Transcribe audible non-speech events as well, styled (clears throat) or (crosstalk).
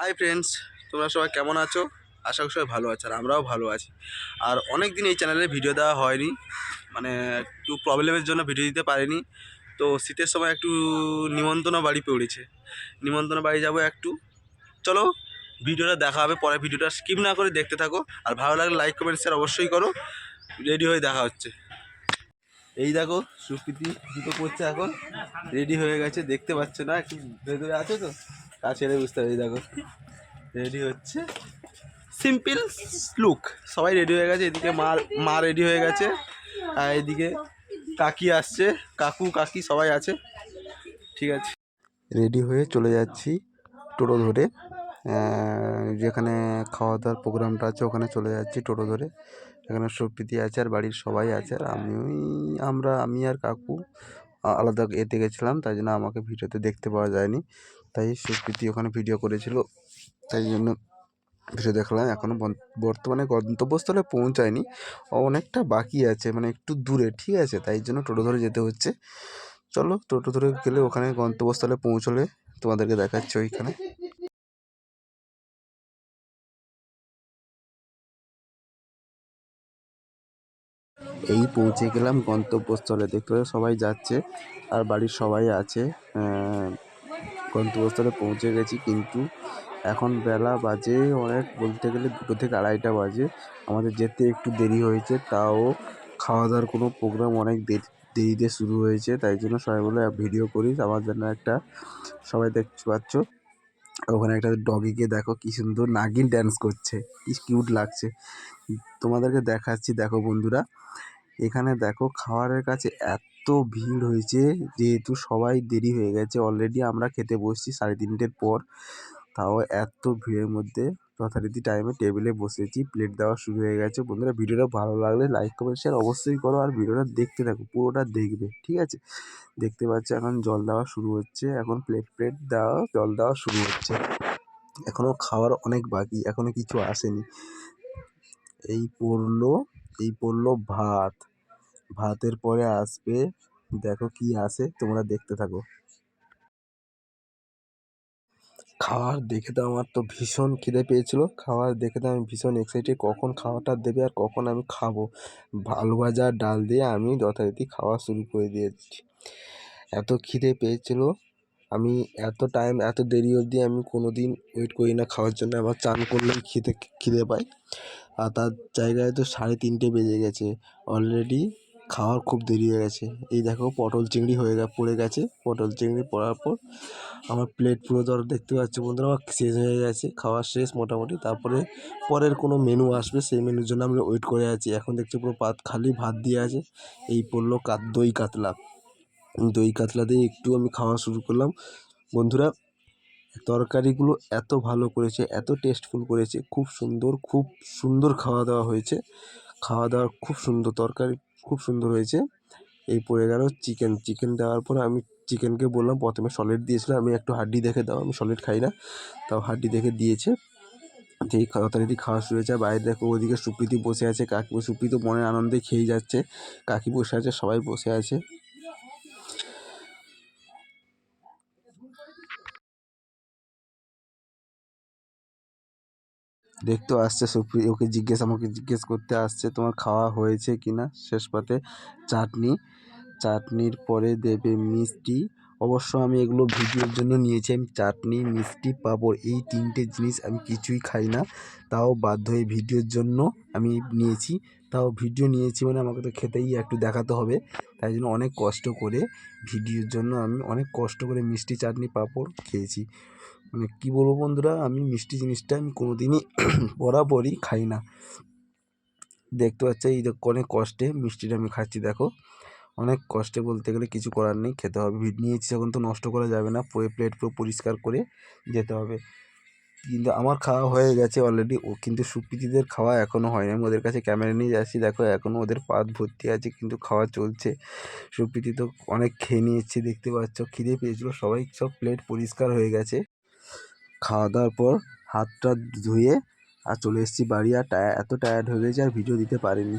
Hi friends তোমরা সবাই কেমন আছো? আশা করি সবাই ভালো আছো আর আমরাও ভালো আছি। আর অনেক দিন এই চ্যানেলে ভিডিও দেওয়া হয়নি। মানে একটু প্রবলেমের জন্য ভিডিও দিতে পারিনি। তো শীতের সময় একটু নিমন্ত্রণ বাড়ি পড়েছে। নিমন্ত্রণ বাড়ি যাব একটু। চলো ভিডিওটা দেখা হবে, পরে ভিডিওটা স্কিপ না করে দেখতে থাকো। আর ভালো লাগলে লাইক কমেন্ট শেয়ার অবশ্যই করো। রেডি হয়ে দেখা হচ্ছে। এই দেখো, সুপ্রীতি জুতো করছে এখন। রেডি হয়ে গেছে, দেখতে পাচ্ছ না, একটু ভেতরে আছে তো? কাছে বুঝতে পারি দেখো। রেডি হচ্ছে। সিম্পল লুক সবাই রেডি হয়ে গেছে, এদিকে মা মা রেডি হয়ে গেছে। আর এদিকে কাকি আসছে, কাকু, কাকি সবাই আছে। ঠিক আছে। রেডি হয়ে চলে যাচ্ছি টোটো ধরে। যেখানে খাওয়া দাওয়ার প্রোগ্রামটা আছে, ওখানে চলে যাচ্ছি টোটো ধরে। এখানে সুপ্রীতি আছে আর বাড়ির সবাই আছে। আর আমি, আমরা, আমি আর কাকু আলাদা এতে গেছিলাম, তাই জন্য আমাকে ভিডিওতে দেখতে পাওয়া যায়নি। তাই সুপ্রীতি ওখানে ভিডিও করেছিল। তাই জন্য ভিডিও দেখলাম এখনও বর্তমানে গন্তব্যস্থলে পৌঁছায়নি। অনেকটা বাকি আছে মানে একটু দূরে, ঠিক আছে? তাই জন্য টোটো ধরে যেতে হচ্ছে। চলো, টোটো ধরে গেলে ওখানে গন্তব্যস্থলে পৌঁছলে তোমাদেরকে দেখাচ্ছি ওইখানে। এই পৌঁছে গেলাম গন্তব্যস্থলে। দেখতে সবাই যাচ্ছে, আর বাড়ির সবাই আছে গন্তব্যস্থলে পৌঁছে গেছি, কিন্তু এখন বেলা বাজে অনেক, বলতে গেলে দুটো থেকে আড়াইটা বাজে। আমাদের যেতে একটু দেরি হয়েছে, তাও খাওয়া দাওয়ার কোনো প্রোগ্রাম অনেক দেরি, দেরিতে শুরু হয়েছে, তাই জন্য সবাই বলে ভিডিও করিস। আমার জন্য একটা, সবাই দেখতে পাচ্ছ, ওখানে একটা ডগিকে দেখো কি সুন্দর নাগিন ড্যান্স করছে, কি কিউট লাগছে। তোমাদেরকে দেখাচ্ছি, দেখো বন্ধুরা, এখানে দেখো খাওয়ারের কাছে এত ভিড় হয়েছে, যেহেতু সবাই দেরি হয়ে গেছে। অলরেডি আমরা খেতে বসছি সাড়ে তিনটের পর। তাও এত ভিড়ের মধ্যে যথারীতি টাইমে টেবিলে বসেছি প্লেট দেওয়া শুরু হয়ে গেছে। বন্ধুরা, ভিডিওটা ভালো লাগলে লাইক কমেন্ট শেয়ার অবশ্যই করো আর ভিডিওটা দেখতে থাকো, পুরোটা দেখবে, ঠিক আছে? দেখতে পাচ্ছ এখন জল দেওয়া শুরু হচ্ছে, এখন প্লেট প্লেট দেওয়া, জল দেওয়া শুরু হচ্ছে। এখনও খাওয়ার অনেক বাকি এখনও কিছু আসেনি। এই পড়ল এই পড়ল ভাত। ভাতের পরে আসবে। দেখো কি আসে, তোমরা দেখতে থাকো। খাওয়ার দেখে তো আমার তো ভীষণ খিদে পেয়েছিল। খাওয়ার দেখে তো আমি ভীষণ এক্সাইটেড কখন খাওয়াটা দেবে আর কখন আমি খাব। আলু ভাজা, ডাল দিয়ে আমি যথারীতি খাওয়া শুরু করে দিয়েছি। এত খিদে পেয়েছিল। আমি এত টাইম এত দেরি অবধি আমি কোনো দিন ওয়েট করি না খাওয়ার জন্য। আমার চান করলেই খিদে খিদে পায়। আর তার জায়গায় তো সাড়ে তিনটে বেজে গেছে। অলরেডি খাওয়ার খুব দেরি হয়ে গেছে। এই দেখো পটল চিংড়ি হয়ে গে পড়ে গেছে। পটল চিংড়ি পড়ার পর আমার প্লেট পুরো ধরো দেখতে পাচ্ছি বন্ধুরা, আমার শেষ হয়ে গেছে, খাওয়া শেষ মোটামুটি। তারপরে পরের কোনো মেনু আসবে, সেই মেনুর জন্য আমরা ওয়েট করে আছি। এখন দেখছি পুরো পাত খালি, ভাত দিয়ে আছে। এই পড়ল কাত, দই কাতলা। দই কাতলা দিয়ে একটু আমি খাওয়া শুরু করলাম। বন্ধুরা, তরকারিগুলো এত ভালো করেছে, এত টেস্টফুল করেছে, খুব সুন্দর খুব সুন্দর খাওয়া দাওয়া হয়েছে। খাওয়া দাওয়া খুব সুন্দর তরকারি খুব সুন্দর হয়েছে। এই পড়ে গেল চিকেন চিকেন দেওয়ার পরে আমি চিকেনকে বললাম, প্রথমে সলিড দিয়েছিলাম আমি একটু হাড্ডি দেখে দাও। আমি সলিড খাই না। তাও হাড্ডি দেখে দিয়েছে। যেই তাড়াতাড়ি খাওয়া শুরু হয়েছে বাইরে দেখো ওদিকে সুপ্রীতি বসে আছে, কাকিমা সুপ্রীতি মনের আনন্দে খেয়ে যাচ্ছে। কাকি বসে আছে, সবাই বসে আছে। দেখতেও আসছে সুপ্রি ওকে জিজ্ঞেস, আমাকে জিজ্ঞেস করতে আসছে, তোমার খাওয়া হয়েছে কি না? শেষ পাতে, চাটনি। চাটনির পরে দেবে মিষ্টি। অবশ্য আমি এগুলো ভিডিওর জন্য নিয়েছি। আমি চাটনি, মিষ্টি পাঁপড় এই তিনটে জিনিস আমি কিছুই খাই না। তাও বাধ্য হয়ে ভিডিওর জন্য আমি নিয়েছি। তাও ভিডিও নিয়েছি মানে আমাকে তো খেতেই একটু দেখাতে হবে। তাই জন্য অনেক কষ্ট করে ভিডিওর জন্য আমি অনেক কষ্ট করে মিষ্টি চাটনি পাঁপড় খেয়েছি। মানে কী বলব বন্ধুরা, আমি মিষ্টি জিনিসটা আমি কোনো দিনই (clears throat) বরাবরই খাই না। দেখতে পাচ্ছ এই অনেক কষ্টে মিষ্টিটা আমি খাচ্ছি, দেখো। অনেক কষ্টে বলতে গেলে কিছু করার নেই, খেতে হবে। ভিড নিয়েছি যখন তো নষ্ট করা যাবে না, পুরো প্লেট পুরো পরিষ্কার করে যেতে হবে। কিন্তু আমার খাওয়া হয়ে গেছে অলরেডি ও কিন্তু সুপ্রীতিদের খাওয়া এখনও হয়নি। আমি ওদের কাছে ক্যামেরা নিয়ে যাচ্ছি, দেখো এখনও ওদের পাত ভর্তি আছে, কিন্তু খাওয়া চলছে। সুপ্রীতি তো অনেক খেয়ে নিয়েছে, দেখতে পাচ্ছ, খিদে পেয়েছিলো, সবাই সব প্লেট পরিষ্কার হয়ে গেছে। খাওয়া দাওয়ার পর হাত টাত ধুয়ে আর চলে এসেছি বাড়ি। আর টায়া এত টায়ার্ড হয়ে গেছি আর ভিডিও দিতে পারিনি।